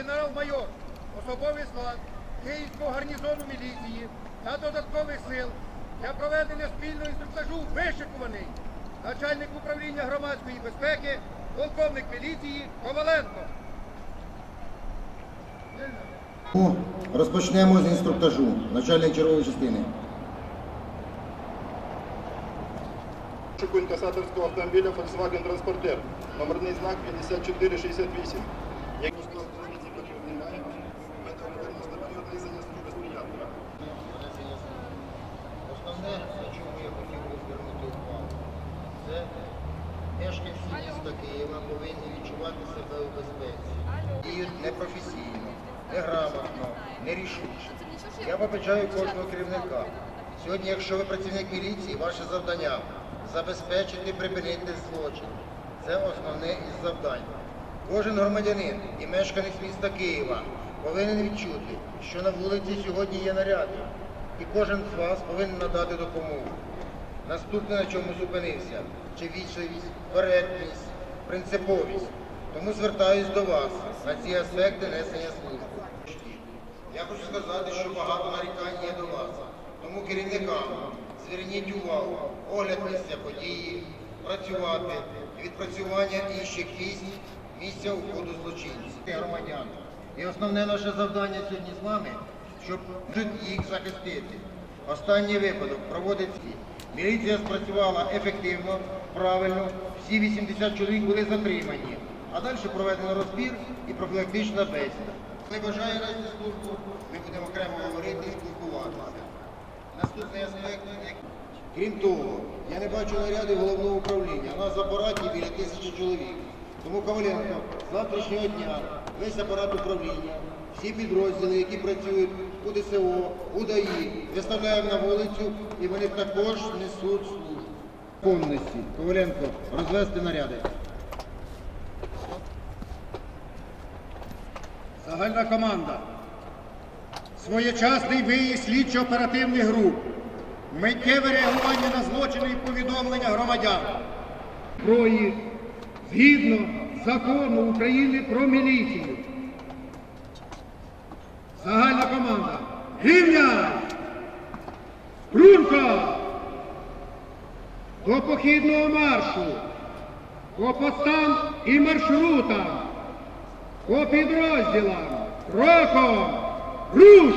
генерал-майор, особовий склад Київського гарнізону міліції та додаткових сил для проведення спільного інструктажу вишикуваний начальник управління громадської безпеки, полковник міліції Коваленко. Розпочнемо з інструктажу. Начальник чергової частини. Шуку інкасаторського автомобіля Volkswagen Transporter, номерний знак 5468. Як склад поліції потрібно немає, метеопереносна період несення служби сприятливо. Основне, на чому я хотів би звернути увагу, це мешканці міста Києва повинні відчувати себе у безпеці. Діють непрофесійно, неграмотно, нерішуче. Я вибачаю кожного керівника. Сьогодні, якщо ви працівник міліції, ваше завдання забезпечити, припинити злочин. Це основне із завдань. Кожен громадянин і мешканець міста Києва повинен відчути, що на вулиці сьогодні є наряди, і кожен з вас повинен надати допомогу. Наступне, на чому зупинився, чи вічливість, коректність, принциповість. Тому звертаюсь до вас на ці аспекти несення служби. Я хочу сказати, що багато нарікань є до вас. Тому керівникам зверніть увагу, огляд місця події, працювати, відпрацювання інших місць, місця уходу злочинців. Громадян. І основне наше завдання сьогодні з вами, щоб їх захистити. Останній випадок проводиться. Міліція спрацювала ефективно, правильно, всі 80 чоловік були затримані. А далі проведено розбір і профілактична бесіда. Не бажає нести службу, ми будемо окремо говорити і спілкуватися. Наступний аспект, крім того, я не бачу наряди головного управління. У нас в апараті біля тисячі чоловік. Тому Коваленко, з завтрашнього дня весь апарат управління, всі підрозділи, які працюють у ДСО, у ДАІ, виставляємо на вулицю і вони також несуть службу. Повністю. Коваленко, розвести наряди. Загальна команда. Своєчасний виїзд слідчо-оперативних груп. Миттєве реагування на злочини і повідомлення громадян. Зброї згідно закону України про міліцію. Загальна команда. Рівня! Струнко! До похідного маршу. По постам і маршрутам. По підрозділам. Кроком. Руш!